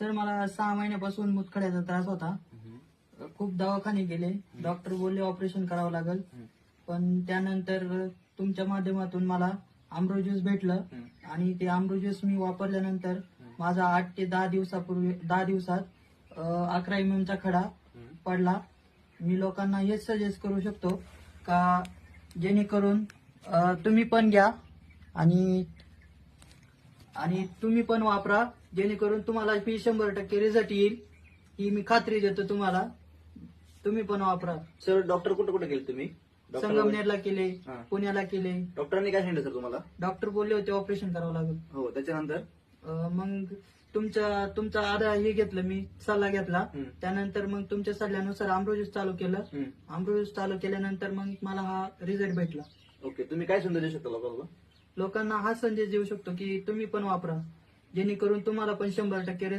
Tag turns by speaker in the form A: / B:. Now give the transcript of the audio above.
A: Sir मला सहा महिन्यापासून मुतखड्याचा त्रास होता. खूप दवाखाने गेले. डॉक्टर बोलले ऑपरेशन करावं लागेल. पण त्यानंतर तुमच्या माध्यमातून मला आमरो ज्यूस भेटलं आणि ते आमरो ज्यूस मी वापरल्यानंतर माझा आठ ते दहा दिवसापूर्वी दहा दिवसात अकरा एम चा खडा पडला. मी लोकांना हेच सजेस्ट करू शकतो का जेणेकरून तुम्ही पण घ्या आणि आणि तुम्ही पण वापरा जेणेकरून तुम्हाला ही शंभर टक्के रिझल्ट येईल. ही मी खात्री देतो तुम्हाला. तुम्ही पण वापरा.
B: सर डॉक्टर कुठे कुठे गेले तुम्ही? डॉक्टर
A: संगमनेरला केले
B: हा.
A: पुण्याला केले.
B: डॉक्टरांनी काय सांगितलं सर तुम्हाला?
A: डॉक्टर बोलले होते ऑपरेशन करावं लागेल.
B: हो त्याच्यानंतर?
A: अं, मग तुमच्या तुमचा आधा हे घेतलं मी सल्ला घेतला.
B: हम्म.
A: त्यानंतर मग तुमच्या सल्ल्यानुसार आमरोज्यूस चालू केलं.
B: हम्म.
A: आमरोज्यूस चालू केल्यानंतर मग मला हा रिझल्ट भेटला.
B: ओके तुम्ही काय संदेश देऊ शकता लोकांना
A: लोकांना हा संदेश देऊ शकतो की तुम्ही पण वापरा. जेणेकरून तुम्हाला पण शंभर टक्के रिझल्ट